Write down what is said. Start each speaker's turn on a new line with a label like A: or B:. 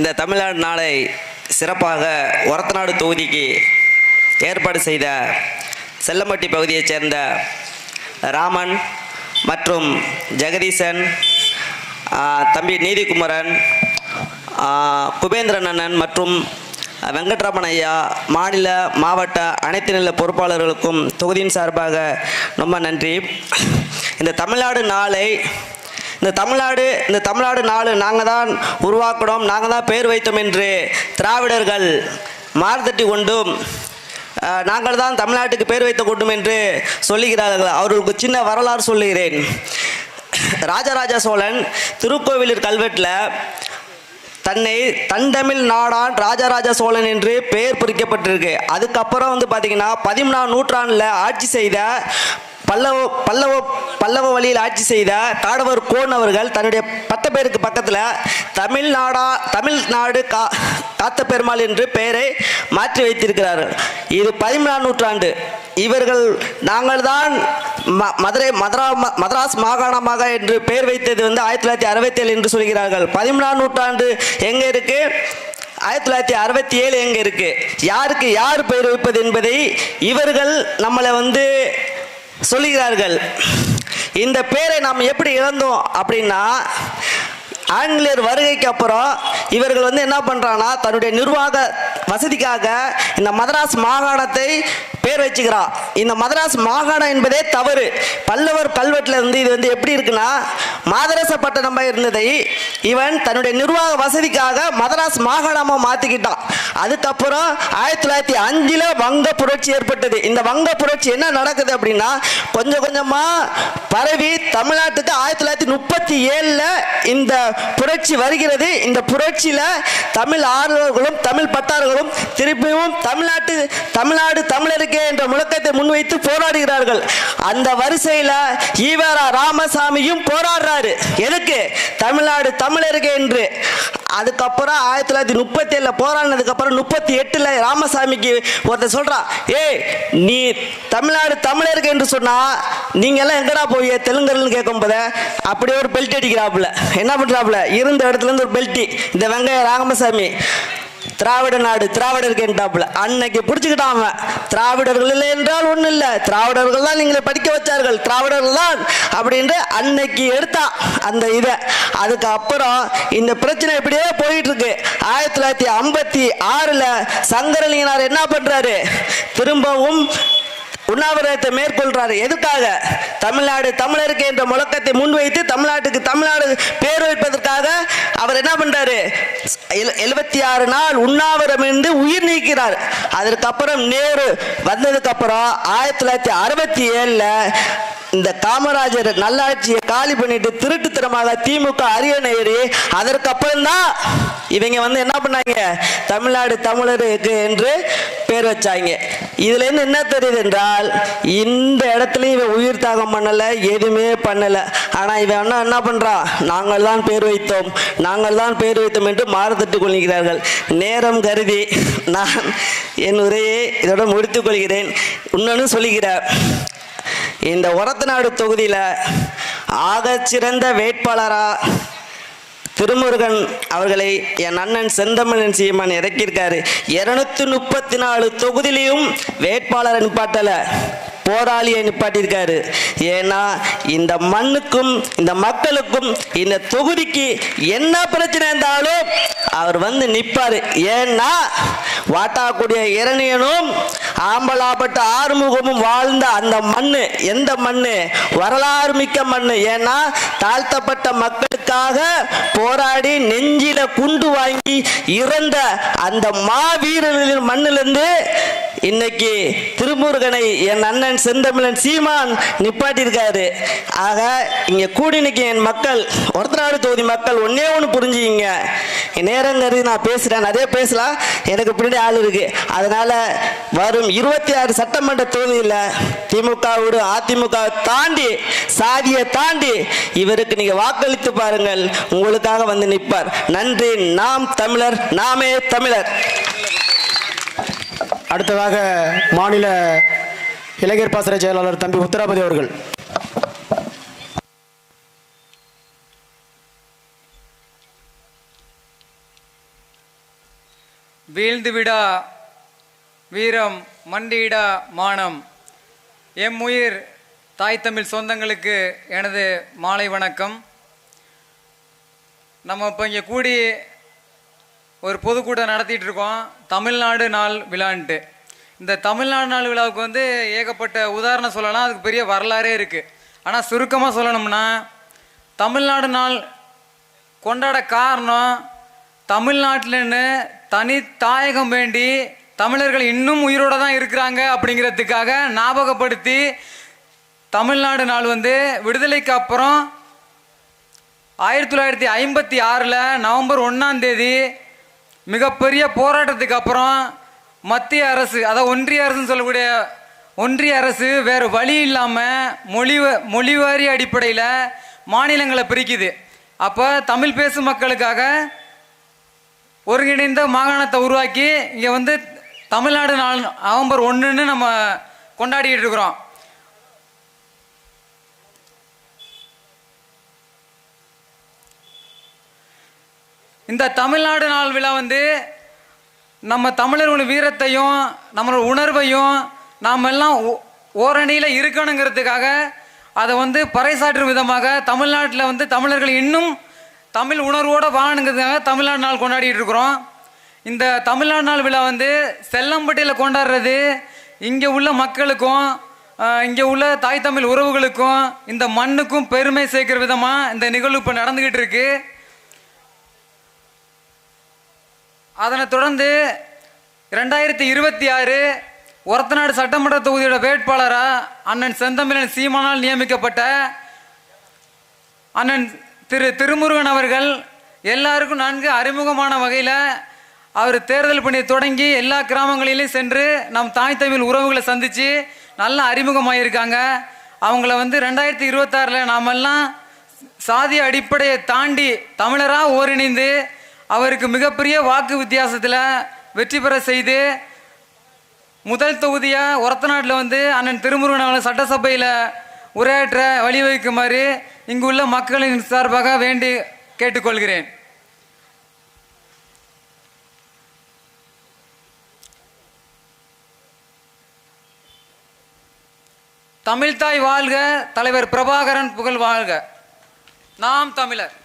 A: இந்த தமிழ்நாடு நாளை சிறப்பாக ஒரத்தநாடு தொகுதிக்கு ஏற்பாடு செய்த செல்லம்பட்டி பகுதியைச் சேர்ந்த ராமன் மற்றும் ஜெகதீசன் தம்பி நீதிக்குமரன் குபேந்திரன் அண்ணன் மற்றும் வெங்கட்ராமன் ஐயா மாநில மாவட்ட அனைத்து நில பொறுப்பாளர்களுக்கும் தொகுதியின் சார்பாக ரொம்ப நன்றி. இந்த தமிழ்நாடு நாளை இந்த தமிழ்நாடு இந்த தமிழ்நாடு நாடு நாங்கள் தான் உருவாக்கணும் நாங்கள் தான் பேர் வைத்தோம் என்று திராவிடர்கள் மார்தட்டி கொண்டும் நாங்கள் தான் தமிழ்நாட்டுக்கு பேர் வைத்த கொண்டும் என்று சொல்லுகிறார்கள். அவர்களுக்கு சின்ன வரலாறு சொல்லுகிறேன். ராஜராஜ சோழன் திருக்கோவிலூர் கல்வெட்டில் தன்னை தண்டமிழ் நாடான் ராஜராஜ சோழன் என்று பெயர் பொறிக்கப்பட்டிருக்கு. அதுக்கப்புறம் வந்து பார்த்தீங்கன்னா பதிமூணாம் நூற்றாண்டில் ஆட்சி செய்த பல்லவ பல்லவ பல்லவ வழியில் ஆட்சி செய்த தாடவர் கோன் அவர்கள் தன்னுடைய பத்து பேருக்கு பக்கத்தில் தமிழ்நாடா தமிழ்நாடு கா காத்த பெருமாள் என்று பெயரை மாற்றி வைத்திருக்கிறார்கள் இது பதிமூணாம் நூற்றாண்டு. இவர்கள் நாங்கள் தான் ம- மதுரை மதுரா ம- மதராஸ் மாகாணமாக என்று பெயர் வைத்தது வந்து ஆயிரத்தி தொள்ளாயிரத்தி அறுபத்தி ஏழு என்று சொல்கிறார்கள். பதிமூணாம் நூற்றாண்டு எங்கே இருக்கு? ஆயிரத்தி தொள்ளாயிரத்தி அறுபத்தி ஏழு எங்கே இருக்கு? யாருக்கு யார் பெயர் வைப்பது என்பதை இவர்கள் நம்மளை வந்து சொல்லுகிறார்கள் இந்த பேரை நாம் எப்படி இழந்தோம் அப்படின்னா ஆங்கிலேயர் வருகைக்கு அப்புறம் இவர்கள் வந்து என்ன பண்ணுறாங்கன்னா தன்னுடைய நிர்வாக வசதிக்காக இந்த மதராஸ் மாகாணத்தை பேர் வச்சுக்கிறான் இந்த மதராஸ் மாகாணம் என்பதே தவறு. பல்லவர் கல்வெட்டில் இருந்து இது வந்து எப்படி இருக்குன்னா மாதரச பட்டணமாக இருந்ததை இவன் தன்னுடைய நிர்வாக வசதிக்காக மதராஸ் மாகாணமாக மாற்றிக்கிட்டான் அதுக்கப்புறம் ஆயிரத்தி தொள்ளாயிரத்தி அஞ்சில் வங்க புரட்சி ஏற்பட்டது. இந்த வங்க புரட்சி என்ன நடக்குது அப்படின்னா கொஞ்சம் கொஞ்சமாக பரவி தமிழ்நாட்டுக்கு ஆயிரத்தி தொள்ளாயிரத்தி முப்பத்தி ஏழில் இந்த புரட்சி வருகிறது. இந்த புரட்சியில் தமிழ் ஆர்வலர்களும் தமிழ் பட்டார்களும் திருப்பியும் தமிழ்நாட்டு தமிழ்நாடு தமிழருக்கே என்ற முழக்கத்தை முன்வைத்து போராடுகிறார்கள். அந்த வரிசையில் ஈவரா ராமசாமியும் போராடுறாரு. எதுக்கு? தமிழ்நாடு தமிழருக்கே என்று. அதுக்கப்புறம் ஆயிரத்தி தொள்ளாயிரத்தி முப்பத்தி ஏழில் போராடினதுக்கு அப்புறம் முப்பத்தி எட்டில் ராமசாமிக்கு ஒருத்தர் சொல்கிறான் ஏய் நீ தமிழ்நாடு தமிழருக்கு என்று சொன்னால் நீங்கள் எல்லாம் எங்கடா போய் தெலுங்கர்னு கேட்கும் போத அப்படியே ஒரு பெல்ட் அடிக்கிறாப்புல. என்ன பண்ணுறாப்புல இருந்த இடத்துல இருந்து ஒரு பெல்ட்டி இந்த வெங்காய ராமசாமி. திராவிட நாடு திராவிடருக்கு என்றாப்புல. அன்னைக்கு பிடிச்சுக்கிட்டான் அவன். திராவிடர்கள் இல்லை என்றால் ஒன்றும் இல்லை. திராவிடர்கள் தான் நீங்களை படிக்க வச்சார்கள். திராவிடர்கள் தான் அப்படின்ட்டு அன்னைக்கு எடுத்தான் அந்த இதை. அதுக்கப்புறம் இந்த பிரச்சனை இப்படியே போயிட்டு இருக்கு ஆயிரத்தி தொள்ளாயிரத்தி ஐம்பத்தி ஆறில் சங்கரலிங்கனார் என்ன பண்றாரு? திரும்பவும் உண்ணாவிரதத்தை மேற்கொள்றாரு. எதுக்காக? தமிழ்நாடு தமிழருக்கு என்ற முழக்கத்தை முன்வைத்து தமிழ்நாட்டுக்கு தமிழ்நாடு பேர் வைப்பதற்காக அவர் என்ன பண்றாரு? எழுபத்தி ஆறு நாள் உண்ணாவிரம் இருந்து உயிர் நீக்கிறார். அதற்கப்புறம் நேரு வந்ததுக்கு அப்புறம் ஆயிரத்தி தொள்ளாயிரத்தி அறுபத்தி ஏழுல இந்த காமராஜர் நல்லாட்சியை காலி பண்ணிட்டு திருட்டுத்தனமாக திமுக அரியணை ஏறி அதற்கப்புறம் தான் இவங்க வந்து என்ன பண்ணாங்க? தமிழ்நாடு தமிழருக்கு என்று பேர் வச்சாங்க. இதுல இருந்து என்ன தெரியுது என்றால் இந்த இடத்துலயும் இவன் உயிர் தாகம் பண்ணல எதுவுமே பண்ணல. ஆனா இவன் என்ன என்ன பண்றான் நாங்கள் தான் பேர் வைத்தோம். நாங்கள் தான் பேர் வைத்தோம் என்று மாறுதட்டு கொள்கிறார்கள். நேரம் கருதி நான் என் உரையை இதோட முடித்துக் கொள்கிறேன். இன்னொன்னு சொல்லுகிறேன் இந்த ஒரத்தநாடு தொகுதியில் ஆகச்சிறந்த வேட்பாளராக திருமுருகன் அவர்களை என் அண்ணன் செந்தமிழன் சீமான் இறக்கியிருக்காரு. இருநூத்தி முப்பத்தி நாலு தொகுதியிலையும் வேட்பாளரை நிப்பாட்டலை போராளியை நிப்பாட்டியிருக்காரு. ஏன்னா இந்த மண்ணுக்கும் இந்த மக்களுக்கும் இந்த தொகுதிக்கு என்ன பிரச்சனை இருந்தாலும் அவர் வந்து நிற்பார் ஏன்னா வாட்டாக்குடிய இரணியனும் ஆம்பலாப்பட்ட ஆறுமுகமும் வாழ்ந்த அந்த மண்ணு எந்த மண்ணு? வரலாறு மிக்க மண்ணு. ஏன்னா தாழ்த்தப்பட்ட மக்களுக்காக போராடி நெஞ்சில குண்டு வாங்கி இறந்த அந்த மாவீரர்களின் மண்ணிலிருந்து இன்னைக்கு திருமுருகனை என் அண்ணன் செந்தமிழன் சீமான் நிப்பாட்டியிருக்காரு. ஆக இங்கே கூடி நிற்க என் மக்கள் ஒருத்தநாடு தொகுதி மக்கள் ஒன்னே ஒன்று புரிஞ்சுக்கிங்க. நேரம் கருதி நான் பேசுகிறேன் நிறைய பேசலாம். எனக்கு பின்னாடி ஆள் இருக்குது அதனால் வரும் இருபத்தி ஆறு சட்டமன்ற தொகுதியில் திமுகவோடு அதிமுக தாண்டி சாதியை தாண்டி இவருக்கு நீங்கள் வாக்களித்து பாருங்கள். உங்களுக்காக வந்து நிற்பார். நன்றி நாம் தமிழர் நாமே தமிழர்.
B: அடுத்ததாக மாநில இளைஞர் பாசறை செயலாளர் தம்பி உத்தராபதி அவர்கள்.
C: வீழ்ந்துவிடா வீரம் மண்டியிடா மானம். எம் உயிர் தாய் தமிழ் சொந்தங்களுக்கு எனது மாலை வணக்கம். நம்ம இப்போ இங்கே கூடி ஒரு பொதுக்கூட்டம் நடத்திட்டு இருக்கோம் தமிழ்நாடு நாள் விழான்ட்டு. இந்த தமிழ்நாடு நாள் விழாவுக்கு வந்து ஏகப்பட்ட உதாரணம் சொல்லலாம். அதுக்கு பெரிய வரலாறே இருக்குது ஆனால் சுருக்கமாக சொல்லணும்னா தமிழ்நாடு நாள் கொண்டாட காரணம் தமிழ்நாட்டிலன்னு தனி தாயகம் வேண்டி தமிழர்கள் இன்னும் உயிரோட தான் இருக்கிறாங்க அப்படிங்கிறதுக்காக ஞாபகப்படுத்தி தமிழ்நாடு நாள் வந்து விடுதலைக்கு அப்புறம் ஆயிரத்தி தொள்ளாயிரத்தி ஐம்பத்தி ஆறில் நவம்பர் ஒன்றாம் தேதி மிகப்பெரிய போராட்டத்துக்கு அப்புறம் மத்திய அரசு அதாவது ஒன்றிய அரசுன்னு சொல்லக்கூடிய ஒன்றிய அரசு வேறு வழி இல்லாமல் மொழி மொழிவாரி அடிப்படையில் மாநிலங்களை பிரிக்குது. அப்போ தமிழ் பேசும் மக்களுக்காக ஒருங்கிணைந்த மாகாணத்தை உருவாக்கி இங்கே வந்து தமிழ்நாடு நாள் நவம்பர் ஒன்றுன்னு நம்ம கொண்டாடிக்கிட்டு இருக்கிறோம். இந்த தமிழ்நாடு நாள் விழா வந்து நம்ம தமிழர்களோட வீரத்தையும் நம்மளோட உணர்வையும் நாம் எல்லாம் ஓ- ஓரணியில் இருக்கணுங்கிறதுக்காக அதை வந்து பறைசாற்றும் விதமாக தமிழ்நாட்டில் வந்து தமிழர்கள் இன்னும் தமிழ் உணர்வோடு வாழணுங்கிறதுக்காக தமிழ்நாடு நாள் கொண்டாடிட்டு இருக்கிறோம். இந்த தமிழ்நாடு நாள் விழா வந்து செல்லம்பட்டியில் கொண்டாடுறது இங்கே உள்ள மக்களுக்கும் இங்கே உள்ள தாய் தமிழ் உறவுகளுக்கும் இந்த மண்ணுக்கும் பெருமை சேர்க்கிற விதமாக இந்த நிகழ்வு இப்போ நடந்துக்கிட்டு இருக்குது அதனைத் தொடர்ந்து ரெண்டாயிரத்தி இருபத்தி ஆறு ஒரத்தநாடு சட்டமன்ற தொகுதியோட வேட்பாளராக அண்ணன் செந்தமிழன் சீமானால் நியமிக்கப்பட்ட அண்ணன் திரு திருமுருகன் அவர்கள் எல்லாருக்கும் நன்கு அறிமுகமான வகையில் அவர் தேர்தல் பணியை தொடங்கி எல்லா கிராமங்களிலையும் சென்று நம் தாய் தமிழ் உறவுகளை சந்தித்து நல்லா அறிமுகமாயிருக்காங்க. அவங்கள வந்து ரெண்டாயிரத்தி இருபத்தாறில் நாமெல்லாம் சாதி அடிப்படையை தாண்டி தமிழராக ஒருங்கிணைந்து அவருக்கு மிகப்பெரிய வாக்கு வித்தியாசத்தில் வெற்றி பெற செய்து முதல் தொகுதியாக ஒரத்தநாட்டில் வந்து அண்ணன் திருமுருகன் சட்டசபையில் உரையாற்ற வழிவகுக்குமாறு இங்கு உள்ள மக்களின் சார்பாக வேண்டி கேட்டுக்கொள்கிறேன். தமிழ்தாய் வாழ்க தலைவர் பிரபாகரன் புகழ் வாழ்க. நாம் தமிழர்.